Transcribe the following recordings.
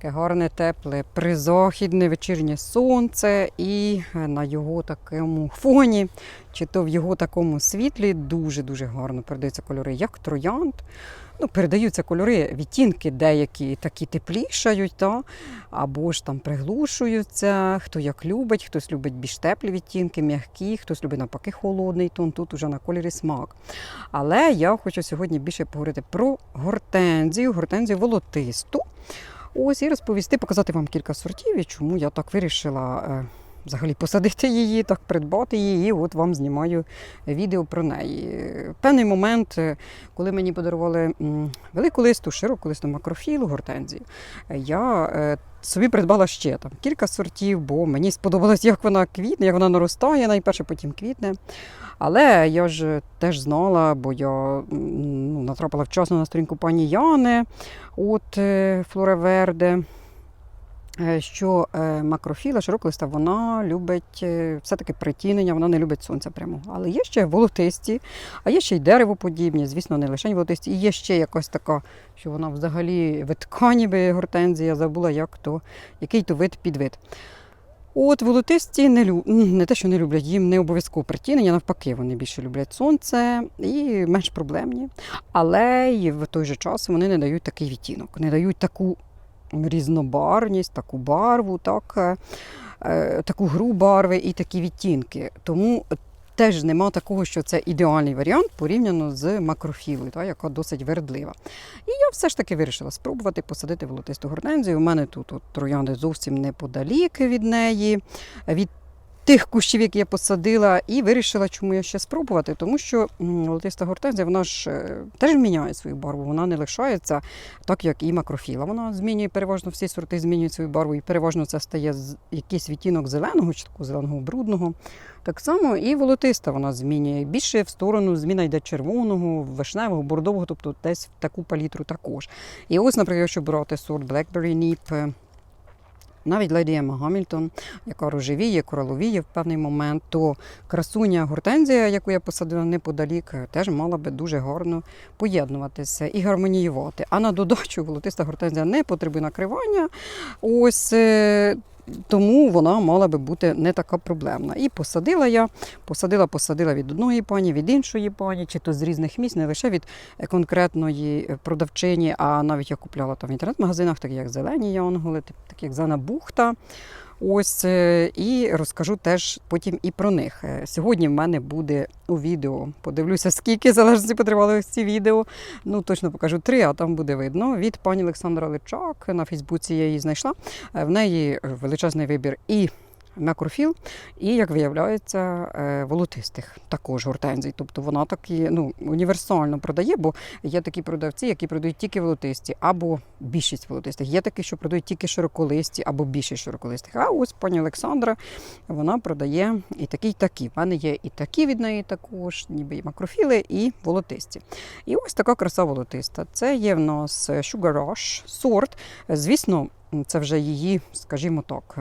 Таке гарне, тепле, призахідне вечірнє сонце, і на його такому фоні, чи то в його такому світлі, дуже-дуже гарно передаються кольори, як троянд. Ну, передаються кольори, відтінки деякі такі теплішають, та? або ж там приглушуються. Хто як любить, хтось любить більш теплі відтінки, м'які, хтось любить навпаки холодний тон. Тут уже на кольорі смак. Але я хочу сьогодні більше поговорити про гортензію, гортензію волотисту. Ось і розповісти, показати вам кілька сортів і чому я так вирішила. Взагалі посадити її, так придбати її, і от вам знімаю відео про неї. Певний момент, е, коли мені подарували велику листу, широку листу макрофілу, гортензію, я е, собі придбала ще там кілька сортів, бо мені сподобалось, як вона квітне, як вона наростає, найперше потім квітне. Але я ж теж знала, бо я ну, натрапила вчасно на сторінку пані Яни от е, Флора Верде. е, Що е, макрофіла широколиста, вона любить е, все-таки притінення, вона не любить сонця прямого. Але є ще волотисті, а є ще й деревоподібні, звісно, не лише волотисті. І є ще якась така, що вона взагалі витка, ніби гортензія, забула, як то, який то вид підвид. От волотисті не, лю... не те, що не люблять, їм не обов'язково притінення, навпаки, вони більше люблять сонце і менш проблемні. Але й в той же час вони не дають такий відтінок, не дають таку різнобарвність, таку барву, так, е, е, таку гру барви і такі відтінки. Тому теж нема такого, що це ідеальний варіант порівняно з макрофілою, та, яка досить вередлива. І я все ж таки вирішила спробувати посадити волотисту гортензію. У мене тут от, троянди зовсім неподалік від неї. Від Тих кущів, які я посадила, і вирішила, чому я ще спробувати, тому що м, волотиста гортензія, вона ж е, теж міняє свою барву, вона не лишається так, як і макрофіла. Вона змінює переважно всі сорти змінюють свою барву, і переважно це стає якийсь відтінок зеленого чи такого зеленого брудного. Так само і волотиста вона змінює. Більше в сторону зміна йде червоного, вишневого, бордового, тобто десь в таку палітру також. І ось, наприклад, якщо брати сорт Blackberry Nip, е, навіть леді Ема Гамільтон, яка рожевіє, короловіє в певний момент, то красуня гортензія, яку я посадила неподалік, теж мала би дуже гарно поєднуватися і гармоніювати. А на додачу волотиста гортензія не потребує накривання. Ось е, тому вона мала би бути не така проблемна. І посадила я, посадила, посадила від одної пані, від іншої пані, чи то з різних місць, не лише від е, конкретної е, продавчині, а навіть я купляла там в інтернет-магазинах, такі як зелені янголи, так як Зана Бухта. Ось е, і розкажу теж потім і про них. Е, Сьогодні в мене буде у відео. Подивлюся, скільки залежності потривали ці відео. Ну точно покажу три, а там буде видно. Від пані Олександра Личак на Фейсбуці я її знайшла. Е, В неї величезний вибір і макрофіл, і, як виявляється, е, волотистих також гортензій. Тобто вона такі ну, універсально продає, бо є такі продавці, які продають тільки волотисті, або більшість волотистих. Є такі, що продають тільки широколисті, або більшість широколистих. А ось пані Олександра вона продає і такі, і такі. В мене є і такі від неї також, ніби і макрофіли, і волотисті. І ось така краса волотиста. Це є в нас Sugar Rush сорт. Звісно, це вже її, скажімо так.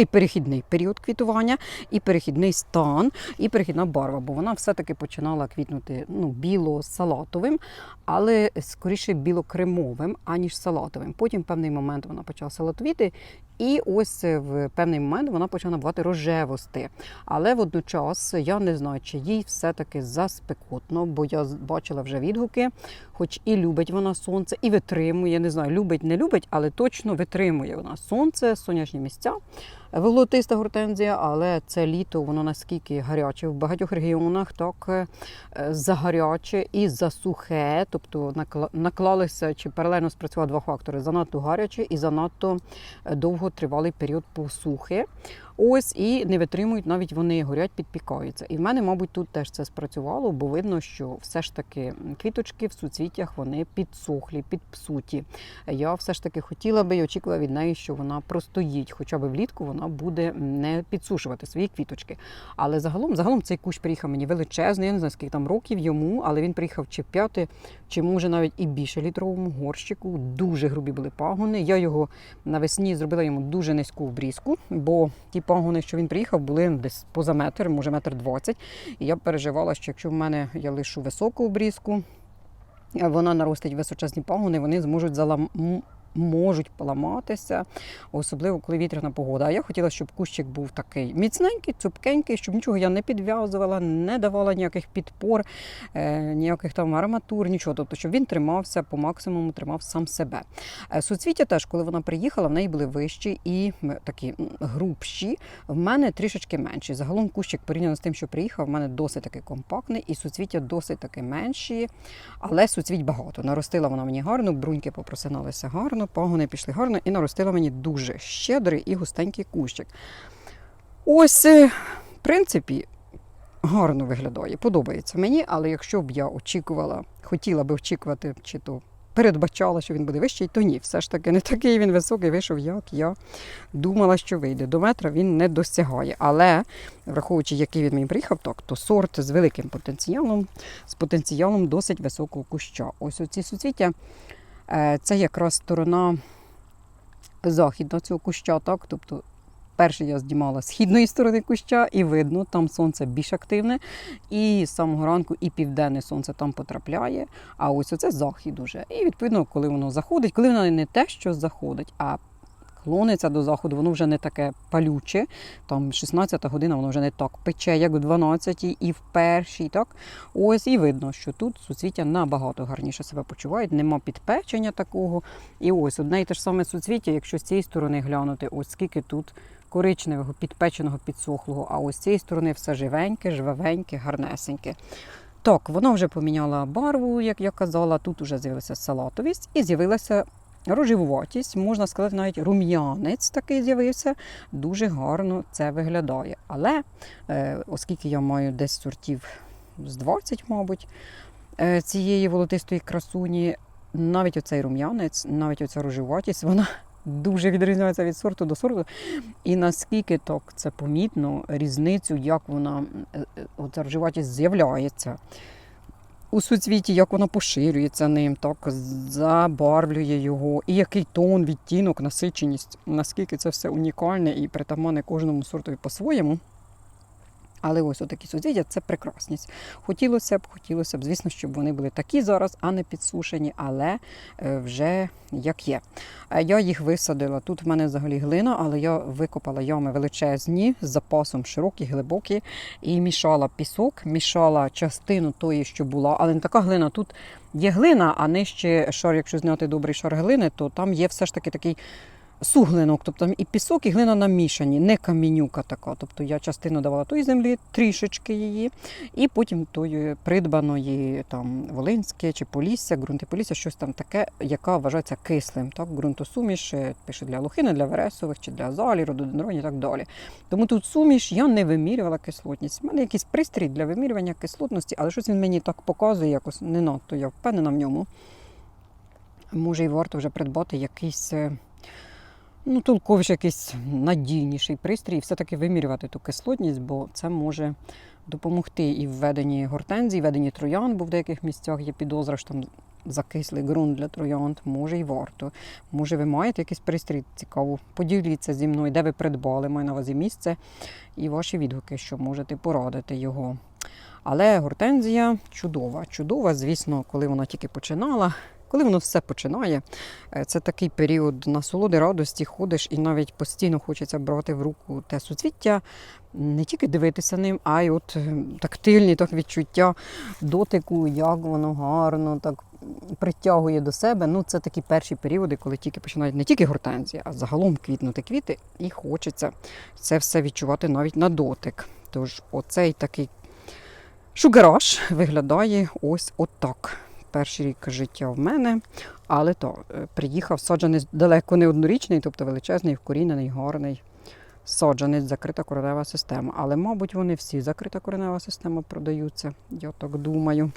Такий перехідний період квітування, і перехідний стан, і перехідна барва, бо вона все-таки починала квітнути ну, біло-салатовим, але скоріше білокремовим, аніж салатовим. Потім в певний момент вона почала салатовіти, і ось в певний момент вона почала набувати рожевости. Але водночас я не знаю, чи їй все-таки заспекотно, бо я бачила вже відгуки, хоч і любить вона сонце, і витримує. Не знаю, любить, не любить, але точно витримує вона сонце, сонячні місця. Волотиста гортензія, але це літо воно наскільки гаряче в багатьох регіонах, так е, загаряче і засухе, тобто наклалися чи паралельно спрацювали два фактори: занадто гаряче і занадто довго довготривалий період посухи. Ось і не витримують, навіть вони горять, підпікаються. І в мене, мабуть, тут теж це спрацювало, бо видно, що все ж таки квіточки в суцвіттях вони підсохлі, підпсуті. Я все ж таки хотіла би і очікувала від неї, що вона простоїть, хоча б влітку вона буде не підсушувати свої квіточки. Але загалом, загалом цей кущ приїхав мені величезний, я не знаю, скільки там років йому, але він приїхав чи п'яти, чи може навіть і більше літровому горщику. Дуже грубі були пагони. Я його навесні зробила йому дуже низьку обрізку, бо ті пагони, що він приїхав, були десь поза метр, може метр двадцять. І я переживала, що якщо в мене я лишу високу обрізку, вона наростить височезні пагони, вони зможуть залам... можуть поламатися, особливо коли вітряна погода. А я хотіла, щоб кущик був такий міцненький, цупкенький, щоб нічого я не підв'язувала, не давала ніяких підпор, е, ніяких там арматур, нічого. Тобто, щоб він тримався по максимуму, тримав сам себе. Е, Суцвіття теж, коли вона приїхала, в неї були вищі і такі грубші. В мене трішечки менші. Загалом кущик порівняно з тим, що приїхав, в мене досить такий компактний, і суцвіття досить таки менші, але суцвіть багато. Наростила вона мені гарно, бруньки попросиналися гарно, пагони пішли гарно і наростила мені дуже щедрий і густенький кущик. Ось, е, в принципі, гарно виглядає, подобається мені, але якщо б я очікувала, хотіла би очікувати, чи то передбачала, що він буде вищий, то ні, все ж таки не такий він високий вийшов, як я думала, що вийде. До метра він не досягає. Але, враховуючи, який він мені приїхав, так, то сорт з великим потенціалом, з потенціалом досить високого куща. Ось оці суцвіття, це якраз сторона західна цього куща, так, тобто Перше я знімала з східної сторони куща, і видно, там сонце більш активне. І з самого ранку і південне сонце там потрапляє. А ось оце захід уже. І відповідно, коли воно заходить, коли воно не те, що заходить, а клониться до заходу, воно вже не таке палюче. Там 16 година, воно вже не так пече, як в 12-й і в першій. Так? Ось і видно, що тут суцвіття набагато гарніше себе почувають, нема підпечення такого. І ось одне і те ж саме суцвіття, якщо з цієї сторони глянути, ось скільки тут коричневого, підпеченого, підсохлого, а ось з цієї сторони все живеньке, жвавеньке, гарнесеньке. Так, вона вже поміняла барву, як я казала, тут вже з'явилася салатовість і з'явилася рожевуватість, можна сказати, навіть рум'янець такий з'явився. Дуже гарно це виглядає. Але е, оскільки я маю десь сортів з 20, мабуть, е, цієї волотистої красуні, навіть оцей рум'янець, навіть оця рожевуватість, вона дуже відрізняється від сорту до сорту. І наскільки так це помітно, різницю, як вона е, оця рожеватість з'являється. У суцвіті, як воно поширюється ним, так забарвлює його, і який тон, відтінок, насиченість, наскільки це все унікальне і притаманне кожному сортові по-своєму. Але ось отакі суцвіття це прекрасність. Хотілося б, хотілося б, звісно, щоб вони були такі зараз, а не підсушені, але е, вже як є. Е, Я їх висадила. Тут в мене взагалі глина, але я викопала ями величезні з запасом широкі, глибокі, і мішала пісок, мішала частину тої, що була, але не така глина. Тут є глина, а нижче шар, якщо зняти добрий шар глини, то там є все ж таки такий суглинок, тобто там і пісок, і глина намішані, не камінюка така. Тобто я частину давала тої землі, трішечки її, і потім тої придбаної там Волинське чи Полісся, ґрунти Полісся, щось там таке, яка вважається кислим. Так, ґрунтосуміш е, пише для лохини, для вересових чи для азалі, рододендронів і так далі. Тому тут суміш я не вимірювала кислотність. У мене якийсь пристрій для вимірювання кислотності, але щось він мені так показує, якось не надто я впевнена в ньому. Може, і варто вже придбати якийсь. Ну, толковіше якийсь надійніший пристрій, і все-таки вимірювати ту кислотність, бо це може допомогти і в веденні гортензій, веденні троян, бо в деяких місцях є підозра, що там закислий ґрунт для троянд, може і варто. Може, ви маєте якийсь пристрій цікаво, поділіться зі мною, де ви придбали, маю на увазі місце і ваші відгуки, що можете порадити його. Але гортензія чудова. Чудова, звісно, коли вона тільки починала. Коли воно все починає, е, це такий період насолоди, радості, ходиш і навіть постійно хочеться брати в руку те суцвіття, не тільки дивитися ним, а й от е, тактильні так, відчуття дотику, як воно гарно так притягує до себе. Ну, це такі перші періоди, коли тільки починають не тільки гортензії, а загалом квітнути квіти, і хочеться це все відчувати навіть на дотик. Тож оцей такий шугараж виглядає ось отак перший рік життя в мене, але то е, приїхав саджанець далеко не однорічний, тобто величезний, вкорінений, горний саджанець, закрита коренева система. Але, мабуть, вони всі закрита коренева система продаються, я так думаю.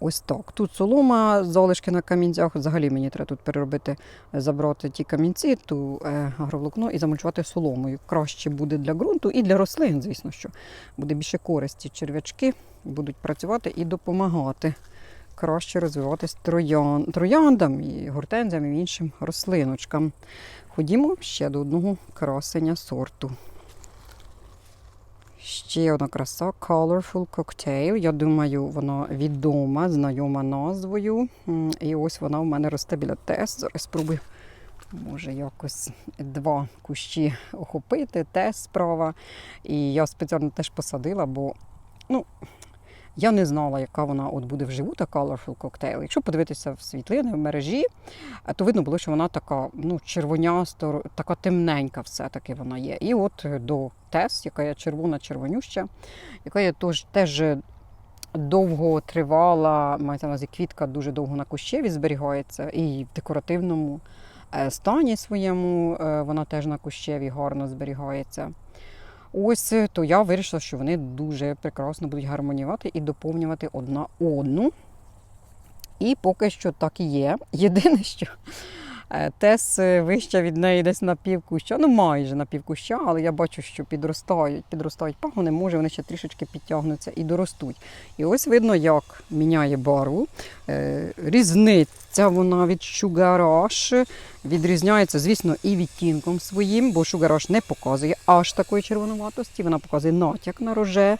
Ось так. Тут солома, залишки на камінцях. Взагалі мені треба тут переробити, забрати ті камінці, ту е, агроволокно і замульчувати соломою. Краще буде для ґрунту і для рослин, звісно, що буде більше користі. Черв'ячки будуть працювати і допомагати краще розвиватись троян, трояндам і гортензіям і іншим рослиночкам. Ходімо ще до одного красення сорту. Ще одна краса Colorful Cocktail. Я думаю, вона відома, знайома назвою. І ось вона в мене росте біля тес. Зараз спробую, може, якось два кущі охопити, тес справа. І я спеціально теж посадила, бо ну, я не знала, яка вона от буде вживу, та Colorful Cocktail. Якщо подивитися в світлини, в мережі, то видно було, що вона така ну, червоняста, така темненька все-таки вона є. І от до Тес, яка є червона, червонюща, яка є тож, теж довго тривала, мається на квітка дуже довго на кущеві зберігається, і в декоративному е, стані своєму е, вона теж на кущеві гарно зберігається. Ось е, то я вирішила, що вони дуже прекрасно будуть гармоніювати і доповнювати одна одну. І поки що так і є. Єдине, що тес е, вища від неї десь на півкуща, ну майже на півкуща, але я бачу, що підростають, підростають пагони, може вони ще трішечки підтягнуться і доростуть. І ось видно, як міняє барву. Е, Різниця вона від Шугараш відрізняється, звісно, і відтінком своїм, бо Шугараш не показує аж такої червонуватості, вона показує натяк на роже,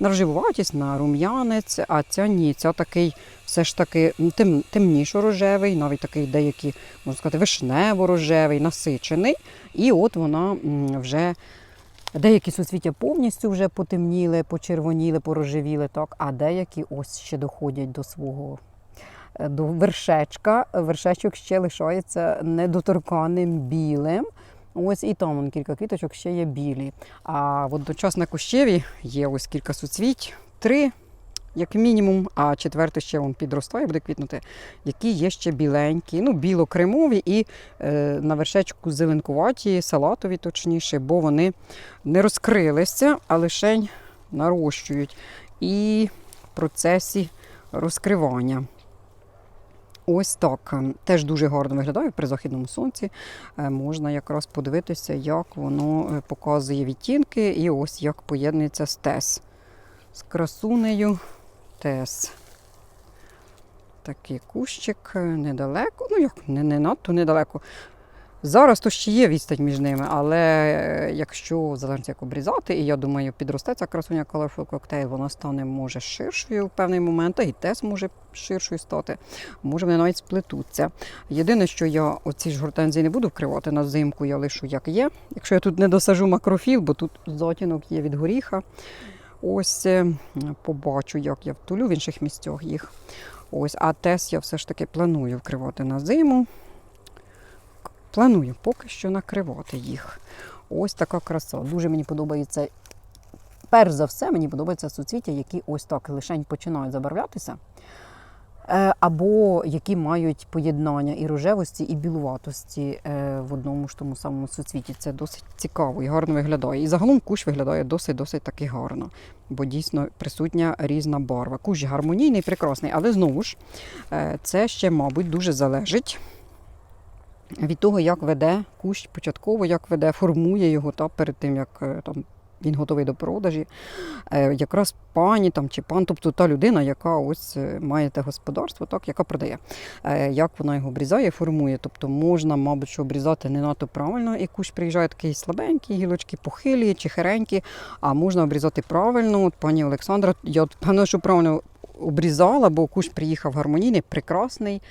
на рожевуватість, на рум'янець, а ця ні, ця такий все ж таки тем, темнішо-рожевий, навіть такий деякий, можна сказати, вишнево-рожевий, насичений. І от вона вже деякі суцвіття повністю вже потемніли, почервоніли, порожевіли, так, а деякі ось ще доходять до свого. е, До вершечка. Вершечок ще лишається недоторканим білим. Ось і там вон, кілька квіточок ще є білі. А водночас на кущеві є ось кілька суцвіть, три, як мінімум, а четверте ще вон підростає, буде квітнути, які є ще біленькі, ну, біло-кремові і е, на вершечку зеленкуваті, салатові точніше, бо вони не розкрилися, а лише нарощують. І в процесі розкривання. Ось так. Теж дуже гарно виглядає при західному сонці. Е, Можна якраз подивитися, як воно е, показує відтінки, і ось як поєднується з тес. З красунею тес. Такий кущик е, недалеко. Ну, як не, не надто недалеко. Зараз то ще є відстань між ними, але е, якщо залежить як обрізати, і я думаю, підросте ця красуня Colorful Cocktail, вона стане може ширшою в певний момент, та і тес може ширшою стати. Може, вони навіть сплетуться. Єдине, що я оці ж гортензії не буду вкривати на зимку, я лишу як є. Якщо я тут не досажу макрофіл, бо тут затінок є від горіха. Ось е, побачу, як я втулю в інших місцях їх. Ось, а тес я все ж таки планую вкривати на зиму. Планую поки що накривати їх. Ось така краса. Дуже мені подобається. Перш за все, мені подобаються суцвіття, які ось так лишень починають забарвлятися. Е, Або які мають поєднання і рожевості, і білуватості е, в одному ж тому самому суцвіті. Це досить цікаво і гарно виглядає. І загалом кущ виглядає досить-досить таки гарно, бо дійсно присутня різна барва. Кущ гармонійний, прекрасний, але знову ж е, це ще, мабуть, дуже залежить від того, як веде кущ початково, як веде, формує його та, перед тим, як е, там, він готовий до продажі. Е, якраз пані там, чи пан, тобто та людина, яка ось е, має те господарство, так, яка продає, як вона його обрізає, формує. Тобто можна, мабуть, що обрізати не надто правильно, і кущ приїжджає такий слабенький, гілочки похилі чи херенькі, а можна обрізати правильно. От пані Олександра, я певно, що правильно обрізала, бо кущ приїхав гармонійний, прекрасний.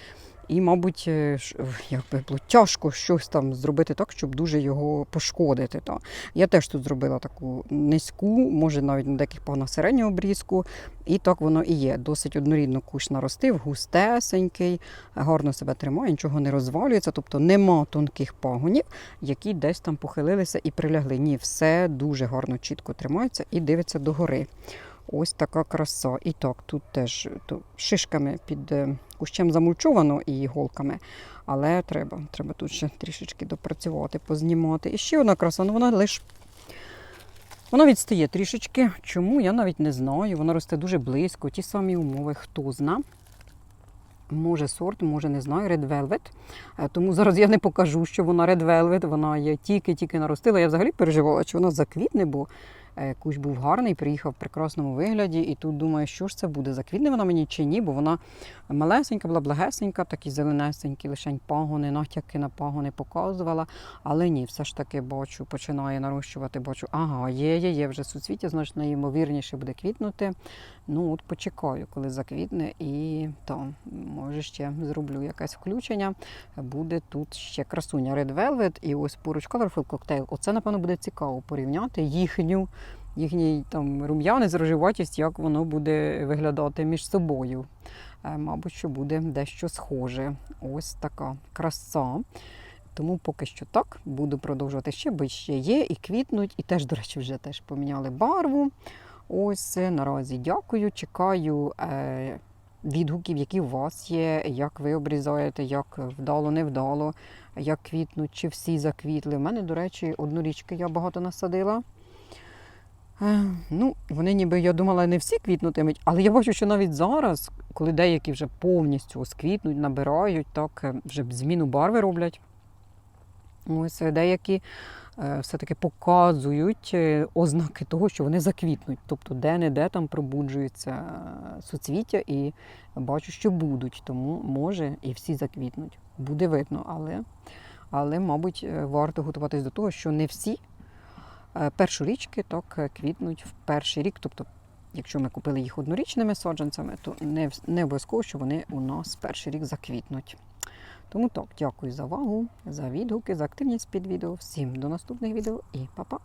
І, мабуть, е, ш- як би було тяжко щось там зробити так, щоб дуже його пошкодити. Та. Я теж тут зробила таку низьку, може навіть на деяких пагонах середнього обрізку. І так воно і є. Досить однорідно кущ наростив, густесенький, гарно себе тримає, нічого не розвалюється, тобто нема тонких пагонів, які десь там похилилися і прилягли. Ні, все дуже гарно, чітко тримається і дивиться догори. Ось така краса. І так, тут теж то, шишками під е, кущем замульчовано і іголками, але треба, треба тут ще трішечки допрацювати, познімати. І ще одна краса, ну вона лише вона відстає трішечки. Чому? Я навіть не знаю. Вона росте дуже близько, ті самі умови, хто зна. Може сорт, може не знаю, Red Velvet. Е, Тому зараз я не покажу, що вона Red Velvet, вона є тільки-тільки наростила. Я взагалі переживала, чи вона заквітне, бо Кущ був гарний, приїхав в прекрасному вигляді, і тут думаю, що ж це буде, заквітне вона мені чи ні, бо вона малесенька, була благесенька, такі зеленесенькі, лишень пагони, натяки на пагони показувала. Але ні, все ж таки бачу, починає нарощувати, бачу, ага, є, є, є вже суцвіття, значить найімовірніше буде квітнути. Ну, от почекаю, коли заквітне, і то, може, ще зроблю якесь включення. Буде тут ще красуня Red Velvet і ось поруч Colorful Cocktail. Оце, напевно, буде цікаво порівняти їхню, їхній там рум'яний зроживатість, як воно буде виглядати між собою. Е, Мабуть, що буде дещо схоже. Ось така краса. Тому поки що так, буду продовжувати ще, бо ще є і квітнуть, і теж, до речі, вже теж поміняли барву. Ось е, наразі дякую. Чекаю е, відгуків, які у вас є, як ви обрізаєте, як вдало, не вдало, як квітнуть, чи всі заквітли. У мене, до речі, однорічки я багато насадила. Е, Ну, вони ніби я думала, не всі квітнутимуть, але я бачу, що навіть зараз, коли деякі вже повністю осквітнуть, набирають, так е, вже зміну барви роблять. Ось е, деякі все-таки показують ознаки того, що вони заквітнуть. Тобто де-не-де там пробуджується суцвіття, і бачу, що будуть. Тому може і всі заквітнуть. Буде видно, але, але мабуть, варто готуватись до того, що не всі першорічки так е, квітнуть в перший рік. Тобто, якщо ми купили їх однорічними саджанцями, то не, не обов'язково, що вони у нас перший рік заквітнуть. Тому так, дякую за увагу, за відгуки, за активність під відео. Всім до наступних відео і па-па!